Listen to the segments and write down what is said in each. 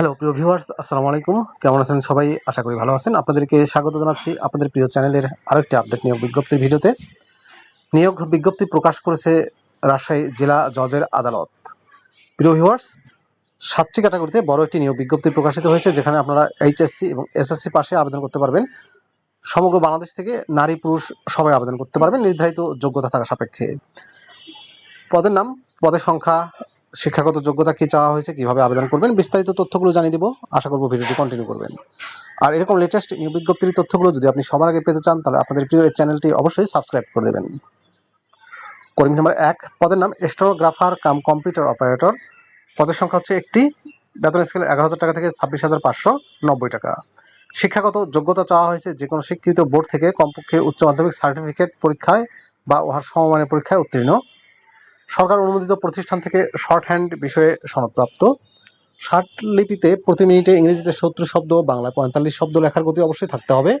Hello প্রিয় viewers আসসালামু আলাইকুম। কেমন আছেন সবাই? আশা করি ভালো আছেন। আপনাদেরকে স্বাগত জানাচ্ছি আপনাদের প্রিয় চ্যানেলের আরও একটি আপডেট নিয়োগ বিজ্ঞপ্তির ভিডিওতে। নিয়োগ বিজ্ঞপ্তি প্রকাশ করেছে রাজশাহী জেলা জজের আদালত। প্রিয় ভিউয়ার্স সাতটি ক্যাটাগরিতে বড় একটি নিয়োগ বিজ্ঞপ্তি প্রকাশিত হয়েছে, যেখানে আপনারা এইচএসসি এবং এসএসসি পাশে আবেদন করতে পারবেন। সমগ্র বাংলাদেশ থেকে নারী পুরুষ সবাই আবেদন করতে পারবেন। নির্ধারিত যোগ্যতা থাকা সাপেক্ষে। পদের নাম, পদের সংখ্যা শিক্ষাগত যোগ্যতা কি চাওয়া হয়েছে, কীভাবে আবেদন করবেন, বিস্তারিত তথ্যগুলো জানিয়ে দেবো। আশা করব ভিডিওটি কন্টিনিউ করবেন। আর এরকম লেটেস্ট নিয়োগ বিজ্ঞপ্তির তথ্যগুলো যদি আপনি সবার আগে পেতে চান, তাহলে আপনাদের প্রিয় এই চ্যানেলটি অবশ্যই সাবস্ক্রাইব করে দেবেন। কর্মী নাম্বার এক, পদের নাম স্টেনোগ্রাফার কাম কম্পিউটার অপারেটর পদের সংখ্যা হচ্ছে একটি। বেতন স্কেল এগারো হাজার টাকা থেকে ছাব্বিশ হাজার পাঁচশো নব্বই টাকা। শিক্ষাগত যোগ্যতা চাওয়া হয়েছে যে কোনো স্বীকৃত বোর্ড থেকে কমপক্ষে উচ্চ মাধ্যমিক সার্টিফিকেট পরীক্ষায় বা উহার সমমানের পরীক্ষায় উত্তীর্ণ। সরকার অনুমোদিত প্রতিষ্ঠান থেকে শর্ট হ্যান্ড বিষয়ে সনদপ্রাপ্ত। ষাট লিপিতে প্রতি মিনিটে ইংরেজিতে সত্তর শব্দ, বাংলায় পঁয়তাল্লিশ শব্দ লেখার গতি অবশ্যই থাকতে হবে।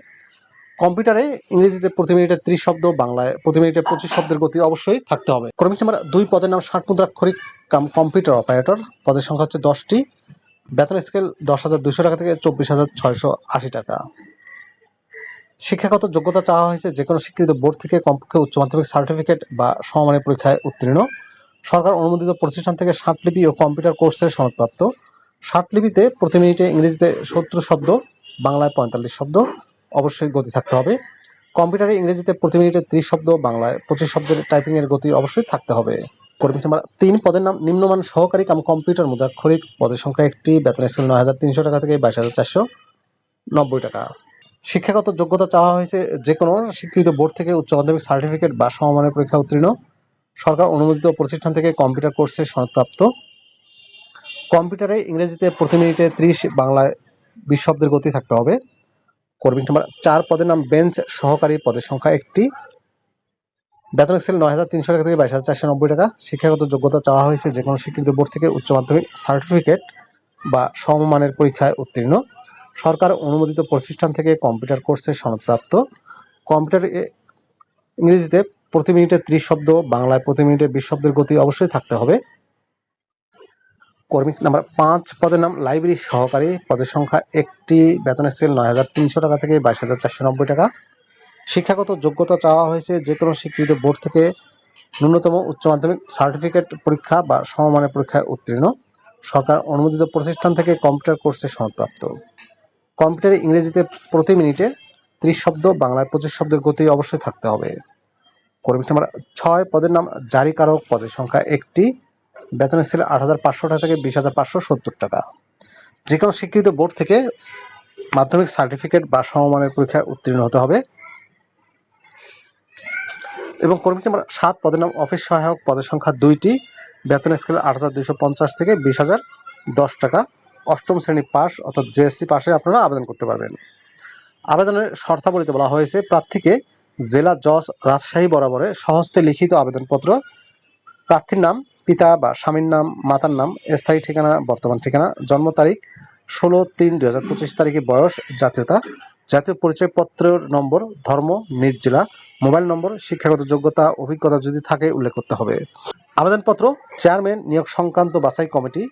কম্পিউটারে ইংরেজিতে প্রতি মিনিটে ত্রিশ শব্দ, বাংলায় প্রতি মিনিটে পঁচিশ শব্দের গতি অবশ্যই থাকতে হবে। কর্মী নাম্বার দুই পদের নাম ষাট মুদ্রাক্ষরিক কাম, কম্পিউটার অপারেটর। পদের সংখ্যা হচ্ছে দশটি। বেতন স্কেল দশ হাজার দুশো টাকা থেকে চব্বিশ হাজার ছয়শো আশি টাকা। শিক্ষাগত যোগ্যতা চাওয়া হয়েছে যে কোনো স্বীকৃত বোর্ড থেকে কমপক্ষে উচ্চ মাধ্যমিক সার্টিফিকেট বা সমমানের পরীক্ষায় উত্তীর্ণ। সরকার অনুমোদিত প্রতিষ্ঠান থেকে ষাটলিপি ও কম্পিউটার কোর্সের সনদপ্রাপ্ত। ষাটলিপিতে প্রতি মিনিটে ইংরেজিতে সত্তর শব্দ, বাংলায় পঁয়তাল্লিশ শব্দ অবশ্যই গতি থাকতে হবে। কম্পিউটারে ইংরেজিতে প্রতি মিনিটে ত্রিশ শব্দ, বাংলায় পঁচিশ শব্দের টাইপিং এর গতি অবশ্যই থাকতে হবে। কর্মী নাম্বার তিন, পদের নাম নিম্নমান সহকারী কাম কম্পিউটার মুদ্রাক্ষরিক পদের সংখ্যা একটি বেতন স্কেল নয় হাজার তিনশো টাকা থেকে বাইশ হাজার চারশো নব্বই টাকা। শিক্ষাগত যোগ্যতা চাওয়া হয়েছে যে কোনো স্বীকৃত বোর্ড থেকে উচ্চ মাধ্যমিক সার্টিফিকেট বা সমমানের পরীক্ষা উত্তীর্ণ। সরকার অনুমোদিত প্রতিষ্ঠান থেকে কম্পিউটার কোর্সে সনদপ্রাপ্ত। কম্পিউটারে ইংরেজিতে প্রতি মিনিটে ত্রিশ, বাংলায় বিশ শব্দের গতি থাকতে হবে। কর্মী নাম্বার চার পদের নাম বেঞ্চ সহকারী পদের সংখ্যা একটি। বেতন এক্সেল নয় হাজার তিনশো টাকা থেকে বাইশ হাজার চারশো নব্বই টাকা। শিক্ষাগত যোগ্যতা চাওয়া হয়েছে যে কোনো স্বীকৃত বোর্ড থেকে উচ্চ মাধ্যমিক সার্টিফিকেট বা সমমানের পরীক্ষায় উত্তীর্ণ। সরকার অনুমোদিত প্রতিষ্ঠান থেকে কম্পিউটার কোর্সের সনদপ্রাপ্ত। কম্পিউটার ইংরেজিতে প্রতি মিনিটে ত্রিশ শব্দ, বাংলায় প্রতি মিনিটে বিশ শব্দের গতি অবশ্যই থাকতে হবে। কর্মী নাম্বার পাঁচ, পদের নাম লাইব্রেরি সহকারী। পদের সংখ্যা একটি বেতন স্কেল নয় হাজার তিনশো টাকা থেকে বাইশ হাজার চারশো নব্বই টাকা। শিক্ষাগত যোগ্যতা চাওয়া হয়েছে যে কোনো স্বীকৃত বোর্ড থেকে ন্যূনতম উচ্চ মাধ্যমিক সার্টিফিকেট পরীক্ষা বা সমমানের পরীক্ষায় উত্তীর্ণ। সরকার অনুমোদিত প্রতিষ্ঠান থেকে কম্পিউটার কোর্সে সনদপ্রাপ্ত। কম্পিউটারে ইংরেজিতে প্রতি মিনিটে ত্রিশ শব্দ, বাংলায় পঁচিশ শব্দের গতি অবশ্যই থাকতে হবে। কর্মী নাম্বার ছয়, পদের নাম জারিকারক পদের সংখ্যা একটি। বেতন স্কেল আট হাজার পাঁচশো টাকা থেকে বিশ হাজার পাঁচশো সত্তর টাকা। যে কোনো স্বীকৃত বোর্ড থেকে মাধ্যমিক সার্টিফিকেট বা সমমানের পরীক্ষায় উত্তীর্ণ হতে হবে। এবং কর্মী নাম্বার সাত, পদের নাম অফিস সহায়ক। পদের সংখ্যা দুইটি। বেতন স্কেল আট হাজার দুইশো পঞ্চাশ থেকে বিশ হাজার দশ টাকা। অষ্টম শ্রেণি পাস অর্থাৎ জেএসসি পাশে আপনারা আবেদন করতে পারবেন। আবেদনের শর্তাবলীতে বলা হয়েছে, প্রার্থীকে জেলা জজ রাজশাহী বরাবরে সহস্তে লিখিত আবেদনপত্র, প্রার্থীর নাম, পিতা বা স্বামীর নাম, মাতার নাম, স্থায়ী ঠিকানা, বর্তমান ঠিকানা, জন্ম তারিখ, ষোলো তিন দুই হাজার পঁচিশ তারিখে বয়স, জাতীয়তা, জাতীয় পরিচয়পত্রের নম্বর, ধর্ম, নিজ জেলা, মোবাইল নম্বর, শিক্ষাগত যোগ্যতা, অভিজ্ঞতা যদি থাকে উল্লেখ করতে হবে। আবেদনপত্র চেয়ারম্যান নিয়োগ সংক্রান্ত বাছাই কমিটি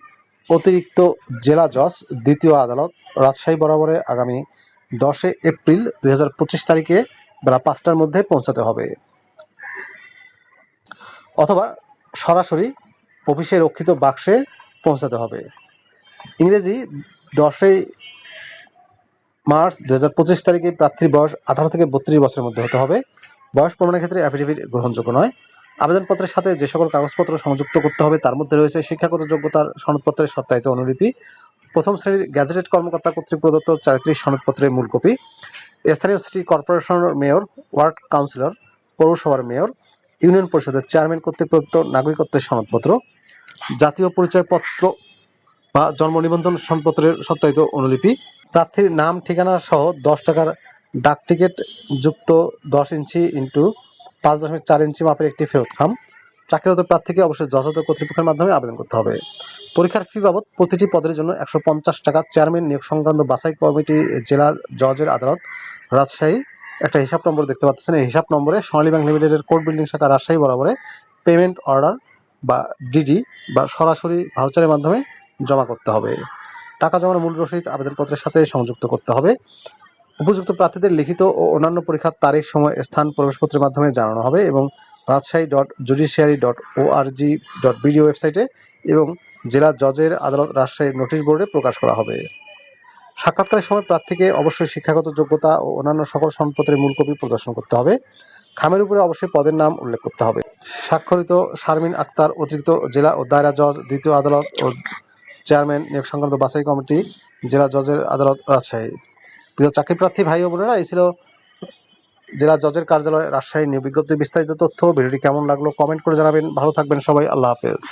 অতিরিক্ত জেলা জজ, দ্বিতীয় আদালত, রাজশাহী বরাবরে আগামী দশে এপ্রিল দুই হাজার পঁচিশ তারিখে বেলা পাঁচটার মধ্যে পৌঁছাতে হবে। অথবা সরাসরি অফিসে রক্ষিত বাক্সে পৌঁছাতে হবে। ইংরেজি দশই মার্চ দু হাজার পঁচিশ তারিখে প্রার্থীর বয়স আঠারো থেকে বত্রিশ বছরের মধ্যে হতে হবে। বয়স প্রমাণের ক্ষেত্রে অ্যাফিডেভিট গ্রহণযোগ্য নয়। আবেদনপত্রের সাথে যে সকল কাগজপত্র সংযুক্ত করতে হবে, তার মধ্যে রয়েছে শিক্ষাগত যোগ্যতার সনদপত্রের সত্যায়িত অনুলিপি, প্রথম শ্রেণির গ্যাজেটেড কর্মকর্তা কর্তৃক প্রদত্ত চারিত্রিক সনদপত্রের মূল কপি, স্থানীয় সিটি কর্পোরেশনের মেয়র, ওয়ার্ড কাউন্সিলর, পৌরসভার মেয়র, ইউনিয়ন পরিষদের চেয়ারম্যান কর্তৃক প্রদত্ত নাগরিকত্বের সনদপত্র, জাতীয় পরিচয়পত্র বা জন্ম নিবন্ধন সনদপত্রের সত্যায়িত অনুলিপি, প্রার্থীর নাম, ঠিকানা সহ দশ টাকার ডাক টিকিট যুক্ত দশ ইঞ্চি ইন্টু পাঁচ দশমিক চার ইঞ্চি মাপের একটি ফেরত খাম। চাকরিরত প্রার্থীকে অবশ্যই যথাযথ কর্তৃপক্ষের মাধ্যমে আবেদন করতে হবে। পরীক্ষার ফি বাবদ প্রতিটি পদের জন্য একশো পঞ্চাশ টাকা চেয়ারম্যান নিয়োগ সংক্রান্ত বাছাই কমিটি জেলা জজের আদালত রাজশাহী একটা হিসাব নম্বর দেখতে পাচ্ছেন। এই হিসাব নম্বরে সোনালী ব্যাংক লিমিটেডের কোর্ট বিল্ডিং শাখা রাজশাহী বরাবরে পেমেন্ট অর্ডার বা ডিডি বা সরাসরি ভাউচারের মাধ্যমে জমা করতে হবে। টাকা জমার মূল রসিদ আবেদনপত্রের সাথে সংযুক্ত করতে হবে। উপযুক্ত প্রার্থীদের লিখিত ও অন্যান্য পরীক্ষার তারিখ, সময়, স্থান প্রবেশপত্রের মাধ্যমে জানানো হবে এবং Rajshahi dot judiciary dot ORG dot BD ওয়েবসাইটে এবং জেলা জজের আদালত রাজশাহী নোটিশ বোর্ডে প্রকাশ করা হবে। সাক্ষাৎকারের সময় প্রার্থীকে অবশ্যই শিক্ষাগত যোগ্যতা ও অন্যান্য সকল সম্পত্তির মূল কপি প্রদর্শন করতে হবে। খামের উপরে অবশ্যই পদের নাম উল্লেখ করতে হবে। স্বাক্ষরিত শারমিন আক্তার অতিরিক্ত জেলা ও দায়রা জজ, দ্বিতীয় আদালত ও চেয়ারম্যান নিয়োগ সংক্রান্ত বাছাই কমিটি, জেলা জজের আদালত রাজশাহী। প্রিয় চাকরিপ্রার্থী ভাই ও বোনেরা, এই ছিল জেলা জজের কার্যালয় রাজশাহী নিয়োগ বিজ্ঞপ্তির বিস্তারিত তথ্য। ভিডিওটি কেমন লাগল কমেন্ট করে জানাবেন। ভালো থাকবেন সবাই। আল্লাহ হাফেজ।